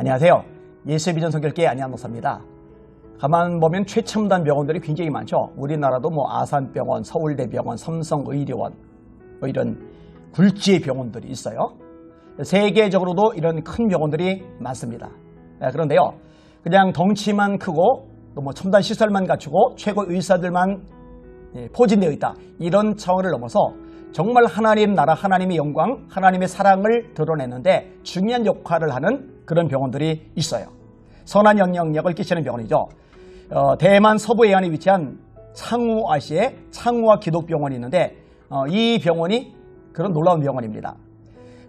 안녕하세요. 예수의 비전 성결계 안양 목사입니다. 가만 보면 최첨단 병원들이 굉장히 많죠. 우리나라도 뭐 아산병원, 서울대병원, 삼성의료원 뭐 이런 굴지의 병원들이 있어요. 세계적으로도 이런 큰 병원들이 많습니다. 네, 그런데요, 그냥 덩치만 크고 또 뭐 첨단 시설만 갖추고 최고 의사들만 예, 포진되어 있다. 이런 차원을 넘어서 정말 하나님 나라, 하나님의 영광, 하나님의 사랑을 드러내는데 중요한 역할을 하는 그런 병원들이 있어요. 선한 영향력을 끼치는 병원이죠. 어, 대만 서부 해안에 위치한 창우아시의 창우아 기독병원이 있는데 어, 이 병원이 그런 놀라운 병원입니다.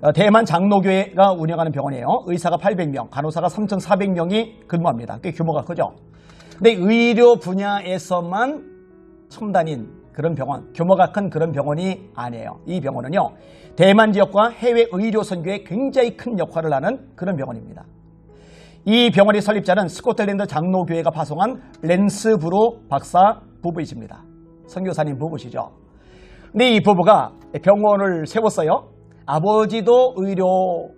어, 대만 장로교회가 운영하는 병원이에요. 의사가 800명, 간호사가 3,400명이 근무합니다. 꽤 규모가 크죠. 근데 의료 분야에서만 첨단인 그런 병원, 규모가 큰 그런 병원이 아니에요. 이 병원은요, 대만 지역과 해외 의료 선교에 굉장히 큰 역할을 하는 그런 병원입니다. 이 병원의 설립자는 스코틀랜드 장로교회가 파송한 랜스 브로 박사 부부이십니다. 선교사님 부부시죠. 근데 이 부부가 병원을 세웠어요. 아버지도 의료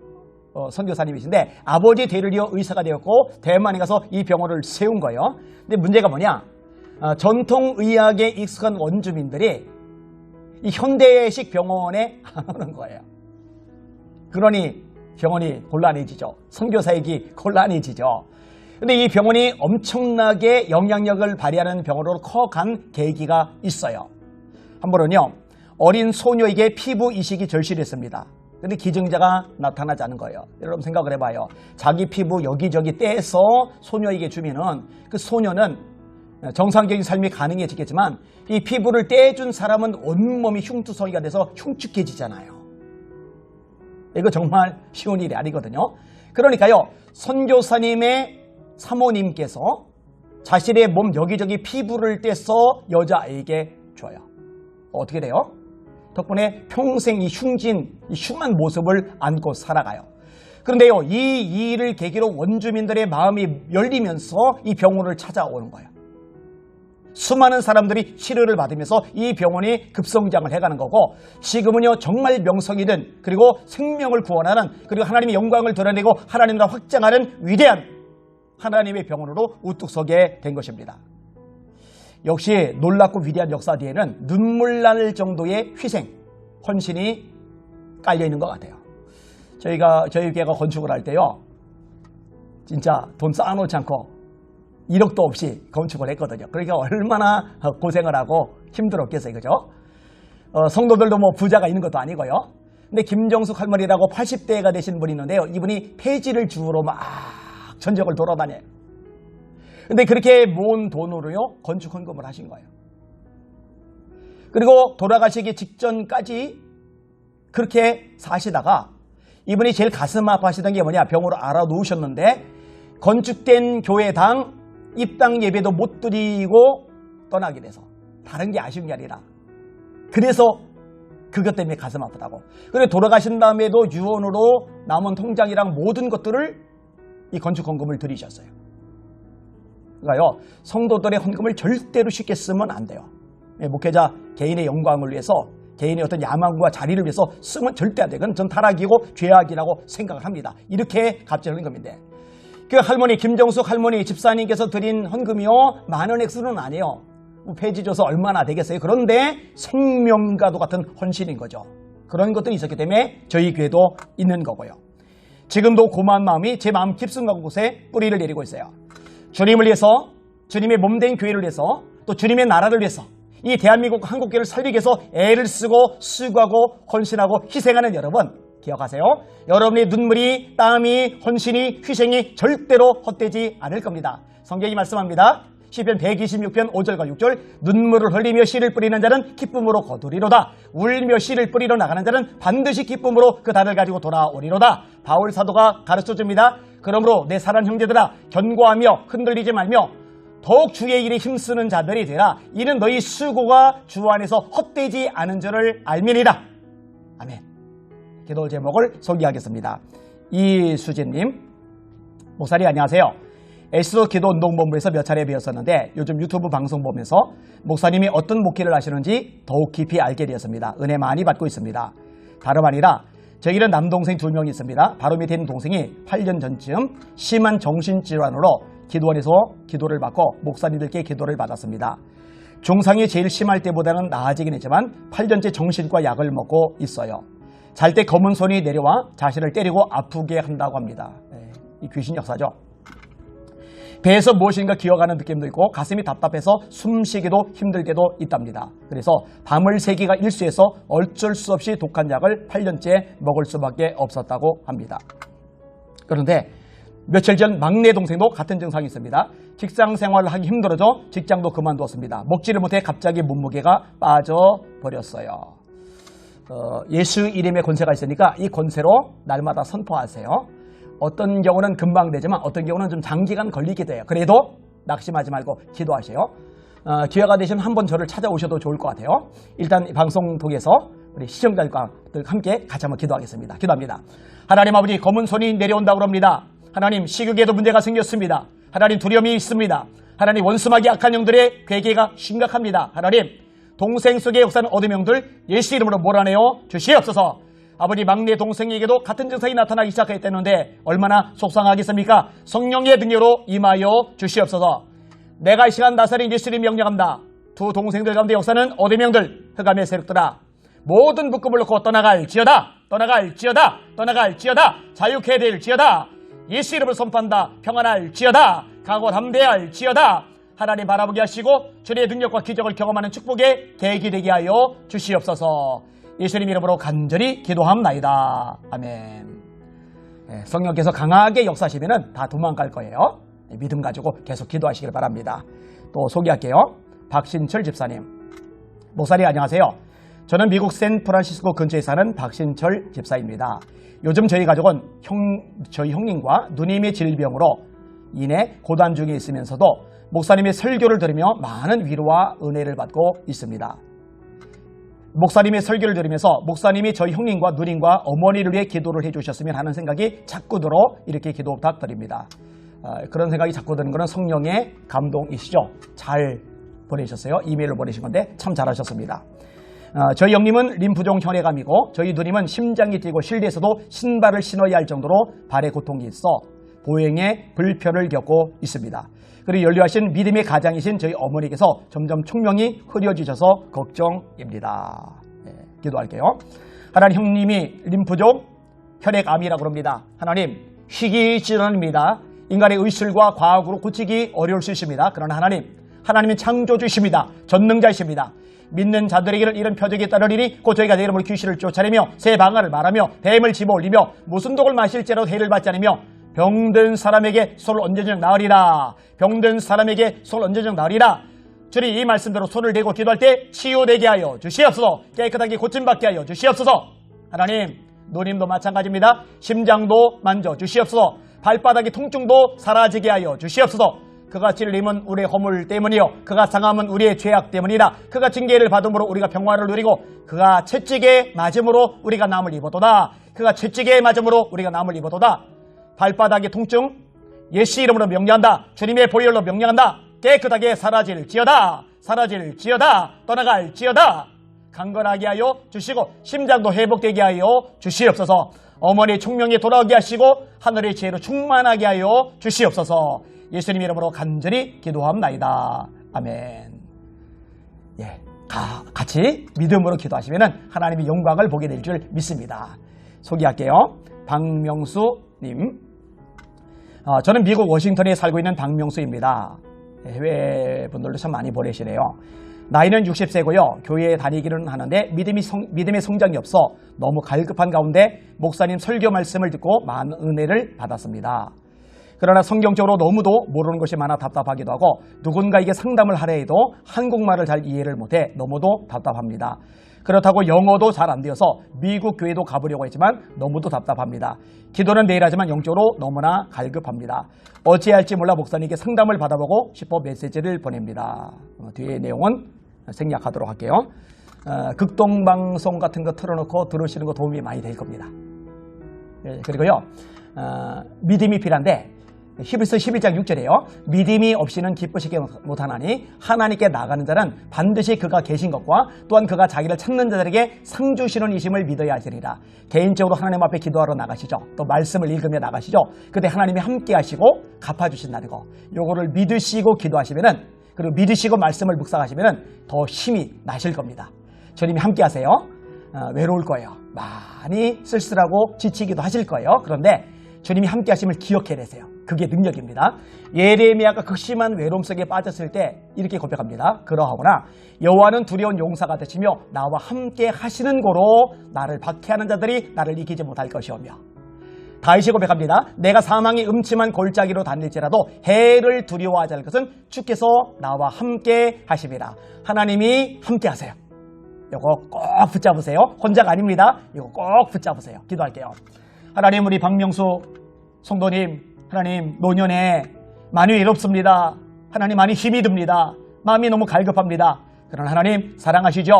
어, 선교사님이신데 아버지 대를 이어 의사가 되었고 대만에 가서 이 병원을 세운 거예요. 근데 문제가 뭐냐? 어, 전통 의학에 익숙한 원주민들이 이 현대식 병원에 안 오는 거예요. 그러니 병원이 곤란해지죠. 선교사역이 곤란해지죠. 근데 이 병원이 엄청나게 영향력을 발휘하는 병원으로 커간 계기가 있어요. 한 번은요, 어린 소녀에게 피부 이식이 절실했습니다. 근데 기증자가 나타나지 않은 거예요. 여러분 생각을 해봐요. 자기 피부 여기저기 떼서 소녀에게 주면은 그 소녀는 정상적인 삶이 가능해지겠지만 이 피부를 떼준 사람은 온몸이 흉투성이가 돼서 흉측해지잖아요. 이거 정말 쉬운 일이 아니거든요. 그러니까요, 선교사님의 사모님께서 자신의 몸 여기저기 피부를 떼서 여자아이에게 줘요. 어떻게 돼요? 덕분에 평생 이 흉진, 이 흉한 모습을 안고 살아가요. 그런데요, 이 일을 계기로 원주민들의 마음이 열리면서 이 병원을 찾아오는 거예요. 수많은 사람들이 치료를 받으면서 이 병원이 급성장을 해가는 거고 지금은요 정말 명성이든 그리고 생명을 구원하는 그리고 하나님의 영광을 드러내고 하나님 과 확장하는 위대한 하나님의 병원으로 우뚝 서게 된 것입니다. 역시 놀랍고 위대한 역사 뒤에는 눈물 날 정도의 희생, 헌신이 깔려 있는 것 같아요. 저희가 저희 교회가 건축을 할 때요, 진짜 돈 쌓아놓지 않고 1억도 없이 건축을 했거든요. 그러니까 얼마나 고생을 하고 힘들었겠어요, 그죠? 어, 성도들도 뭐 부자가 있는 것도 아니고요. 근데 김정숙 할머니라고 80대가 되신 분이 있는데요. 이분이 폐지를 주우러 막 전적을 돌아다녀요. 근데 그렇게 모은 돈으로요, 건축 헌금을 하신 거예요. 그리고 돌아가시기 직전까지 그렇게 사시다가 이분이 제일 가슴 아파하시던 게 뭐냐, 병으로 알아놓으셨는데 건축된 교회당 입당 예배도 못 드리고 떠나게 돼서 다른 게 아쉬운 게 아니라 그래서 그것 때문에 가슴 아프다고. 그래 돌아가신 다음에도 유언으로 남은 통장이랑 모든 것들을 이 건축 헌금을 드리셨어요. 그러니까요 성도들의 헌금을 절대로 쉽게 쓰면 안 돼요. 예, 목회자 개인의 영광을 위해서 개인의 어떤 야망과 자리를 위해서 쓰면 절대 안 돼요. 그건 전 타락이고 죄악이라고 생각을 합니다. 이렇게 갑질하는 겁니다. 그 할머니 김정숙 할머니 집사님께서 드린 헌금이요 많은 액수는 아니에요. 뭐 폐지 줘서 얼마나 되겠어요. 그런데 생명과도 같은 헌신인 거죠. 그런 것들이 있었기 때문에 저희 교회도 있는 거고요. 지금도 고마운 마음이 제 마음 깊숙한 곳에 뿌리를 내리고 있어요. 주님을 위해서 주님의 몸된 교회를 위해서 또 주님의 나라를 위해서 이 대한민국 한국교회를 살리기 위해서 애를 쓰고 수고하고 헌신하고 희생하는 여러분 기억하세요. 여러분의 눈물이, 땀이, 헌신이, 희생이 절대로 헛되지 않을 겁니다. 성경이 말씀합니다. 시편 126편 5절과 6절 눈물을 흘리며 씨를 뿌리는 자는 기쁨으로 거두리로다. 울며 씨를 뿌리러 나가는 자는 반드시 기쁨으로 그 달을 가지고 돌아오리로다. 바울 사도가 가르쳐 줍니다. 그러므로 내 사랑 형제들아 견고하며 흔들리지 말며 더욱 주의 일에 힘쓰는 자들이 되라. 이는 너희 수고가 주 안에서 헛되지 않은 줄을 알미니라. 아멘. 기도 제목을 소개하겠습니다. 이수진님, 목사님 안녕하세요. 에스더 기도 운동본부에서 몇 차례 배웠었는데 요즘 유튜브 방송 보면서 목사님이 어떤 목회를 하시는지 더욱 깊이 알게 되었습니다. 은혜 많이 받고 있습니다. 다름 아니라 저희는 남동생 두 명이 있습니다. 바로 밑에 있는 동생이 8년 전쯤 심한 정신질환으로 기도원에서 기도를 받고 목사님들께 기도를 받았습니다. 중상이 제일 심할 때보다는 나아지긴 했지만 8년째 정신과 약을 먹고 있어요. 잘 때 검은 손이 내려와 자신을 때리고 아프게 한다고 합니다. 네, 이 귀신 역사죠. 배에서 무엇인가 기어가는 느낌도 있고 가슴이 답답해서 숨쉬기도 힘들 때도 있답니다. 그래서 밤을 새기가 일수해서 어쩔 수 없이 독한 약을 8년째 먹을 수밖에 없었다고 합니다. 그런데 며칠 전 막내 동생도 같은 증상이 있습니다. 직장 생활을 하기 힘들어져 직장도 그만두었습니다. 먹지를 못해 갑자기 몸무게가 빠져버렸어요. 어, 예수 이름의 권세가 있으니까 이 권세로 날마다 선포하세요. 어떤 경우는 금방 되지만 어떤 경우는 좀 장기간 걸리기도 해요. 그래도 낙심하지 말고 기도하세요. 어, 기회가 되시면 한번 저를 찾아오셔도 좋을 것 같아요. 일단 이 방송 통해서 우리 시청자들과 함께 같이 한번 기도하겠습니다. 기도합니다. 하나님 아버지 검은 손이 내려온다고 합니다. 하나님 식욕에도 문제가 생겼습니다. 하나님 두려움이 있습니다. 하나님 원수막이 악한 영들의 괴계가 심각합니다. 하나님 동생 속의 역사는 어둠 영들 예수 이름으로 몰아내어 주시옵소서. 아버지 막내 동생에게도 같은 증상이 나타나기 시작했다는데 얼마나 속상하겠습니까? 성령의 능력으로 임하여 주시옵소서. 내가 이 시간 나사린 예수님 명령합니다. 두 동생들 가운데 역사는 어둠 영들 흑암의 세력들아 모든 묶음을 놓고 떠나갈지어다 떠나갈지어다 떠나갈지어다 자유케 될지어다 예수 이름을 선포한다 평안할지어다 강고 담대할지어다 하나님 바라보게 하시고 주의 능력과 기적을 경험하는 축복의 계기 되게 하여 주시옵소서. 예수님 이름으로 간절히 기도합나이다. 아멘. 예, 성령께서 강하게 역사하시면 다 도망갈 거예요. 예, 믿음 가지고 계속 기도하시길 바랍니다. 또 소개할게요. 박신철 집사님. 목사님 안녕하세요. 저는 미국 샌프란시스코 근처에 사는 박신철 집사입니다. 요즘 저희 가족은 형, 저희 형님과 누님의 질병으로 인해 고단 중에 있으면서도 목사님의 설교를 들으며 많은 위로와 은혜를 받고 있습니다. 목사님의 설교를 들으면서 목사님이 저희 형님과 누님과 어머니를 위해 기도를 해주셨으면 하는 생각이 자꾸 들어 이렇게 기도 부탁드립니다. 아, 그런 생각이 자꾸 드는 것은 성령의 감동이시죠. 잘 보내셨어요. 이메일로 보내신 건데 참 잘하셨습니다. 어, 저희 형님은 림프종 혈액암이고 저희 누님은 심장이 뛰고 실내에서도 신발을 신어야 할 정도로 발에 고통이 있어 보행에 불편을 겪고 있습니다. 그리고 연료하신 믿음의 가장이신 저희 어머니께서 점점 총명이 흐려지셔서 걱정입니다. 네, 기도할게요. 하나님 형님이 림프종 혈액암이라고 합니다. 하나님 희귀 질환입니다. 인간의 의술과 과학으로 고치기 어려울 수 있습니다. 그러나 하나님 하나님은 창조주이십니다. 전능자이십니다. 믿는 자들에게는 이런 표적이 따르리니 곧 저희가 내 이름으로 귀신을 쫓아내며 새 방언을 말하며 뱀을 집어올리며 무슨 독을 마실지라도 해를 받지 않으며 병든 사람에게 손을 얹어주는 나으리라. 병든 사람에게 손을 얹어주는 나으리라. 주님 이 말씀대로 손을 대고 기도할 때 치유되게 하여 주시옵소서. 깨끗하게 고침받게 하여 주시옵소서. 하나님 누님도 마찬가지입니다. 심장도 만져 주시옵소서. 발바닥의 통증도 사라지게 하여 주시옵소서. 그가 찔림은 우리의 허물 때문이요. 그가 상함은 우리의 죄악 때문이라. 그가 징계를 받음으로 우리가 평화를 누리고 그가 채찍에 맞음으로 우리가 남을 입어도다. 그가 채찍에 맞음으로 우리가 남을 입어도다 발바닥의 통증 예수 이름으로 명령한다 주님의 보혈로 명령한다 깨끗하게 사라질지어다 사라질지어다 떠나갈지어다 강건하게 하여 주시고 심장도 회복되게 하여 주시옵소서 어머니 총명히 돌아오게 하시고 하늘의 지혜로 충만하게 하여 주시옵소서 예수님 이름으로 간절히 기도합나이다. 아멘. 예, 가, 같이 믿음으로 기도하시면 하나님의 영광을 보게 될 줄 믿습니다. 소개할게요. 박명수님. 어, 저는 미국 워싱턴에 살고 있는 박명수입니다. 예, 해외 분들도 참 많이 보내시네요. 나이는 60세고요. 교회에 다니기는 하는데 믿음이 성, 믿음의 성장이 없어 너무 갈급한 가운데 목사님 설교 말씀을 듣고 많은 은혜를 받았습니다. 그러나 성경적으로 너무도 모르는 것이 많아 답답하기도 하고 누군가에게 상담을 하려 해도 한국말을 잘 이해를 못해 너무도 답답합니다. 그렇다고 영어도 잘 안 되어서 미국 교회도 가보려고 했지만 너무도 답답합니다. 기도는 내일 하지만 영적으로 너무나 갈급합니다. 어찌할지 몰라 목사님께 상담을 받아보고 싶어 메시지를 보냅니다. 어, 뒤에 내용은 생략하도록 할게요. 어, 극동방송 같은 거 틀어놓고 들으시는 거 도움이 많이 될 겁니다. 예, 그리고요, 어, 믿음이 필요한데 히브리서 11장 6절에요. 믿음이 없이는 기쁘시게 못하나니 하나님께 나가는 자는 반드시 그가 계신 것과 또한 그가 자기를 찾는 자들에게 상 주시는 이심을 믿어야 하시리라. 개인적으로 하나님 앞에 기도하러 나가시죠. 또 말씀을 읽으며 나가시죠. 그때 하나님이 함께 하시고 갚아 주신다는 거. 요거를 믿으시고 기도하시면은 그리고 믿으시고 말씀을 묵상하시면은 더 힘이 나실 겁니다. 주님이 함께 하세요. 어, 외로울 거예요. 많이 쓸쓸하고 지치기도 하실 거예요. 그런데 주님이 함께 하심을 기억해야 되세요. 그게 능력입니다. 예레미야가 극심한 외로움 속에 빠졌을 때 이렇게 고백합니다. 그러하거나 여호와는 두려운 용사가 되시며 나와 함께 하시는 고로 나를 박해하는 자들이 나를 이기지 못할 것이오며 다윗이 고백합니다. 내가 사망의 음침한 골짜기로 다닐지라도 해를 두려워하지 않을 것은 주께서 나와 함께 하심이라. 하나님이 함께 하세요. 이거 꼭 붙잡으세요. 혼자가 아닙니다. 이거 꼭 붙잡으세요. 기도할게요. 하나님 우리 박명수 성도님 하나님 노년에 많이 외롭습니다. 하나님 많이 힘이 듭니다. 마음이 너무 갈급합니다. 그러나 하나님 사랑하시죠.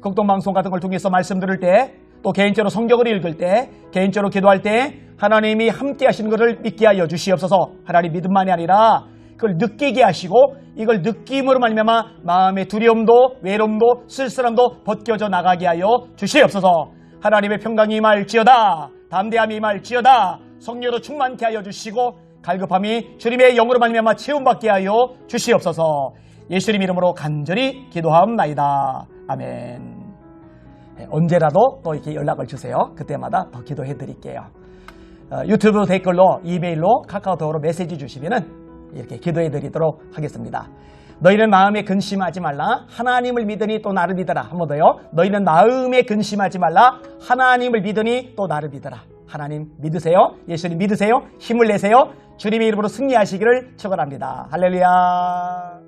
극동방송 같은 걸 통해서 말씀 들을 때 또 개인적으로 성경을 읽을 때 개인적으로 기도할 때 하나님이 함께 하시는 것을 믿게 하여 주시옵소서 하나님 믿음만이 아니라 그걸 느끼게 하시고 이걸 느낌으로 말미암아 마음의 두려움도 외로움도 쓸쓸함도 벗겨져 나가게 하여 주시옵소서 하나님의 평강이 임할지어다 담대함이 임할지어다 성령으로 충만케 하여 주시고 갈급함이 주님의 영으로 말미암아 채움받게 하여 주시옵소서 예수님 이름으로 간절히 기도하옵나이다 아멘 네, 언제라도 또 이렇게 연락을 주세요 그때마다 더 기도해 드릴게요 어, 유튜브 댓글로 이메일로 카카오톡으로 메시지 주시면은 이렇게 기도해 드리도록 하겠습니다. 너희는 마음에 근심하지 말라. 하나님을 믿으니 또 나를 믿어라. 한 번 더요. 너희는 마음에 근심하지 말라. 하나님을 믿으니 또 나를 믿어라. 하나님 믿으세요. 예수님 믿으세요. 힘을 내세요. 주님의 이름으로 승리하시기를 축원합니다. 할렐루야.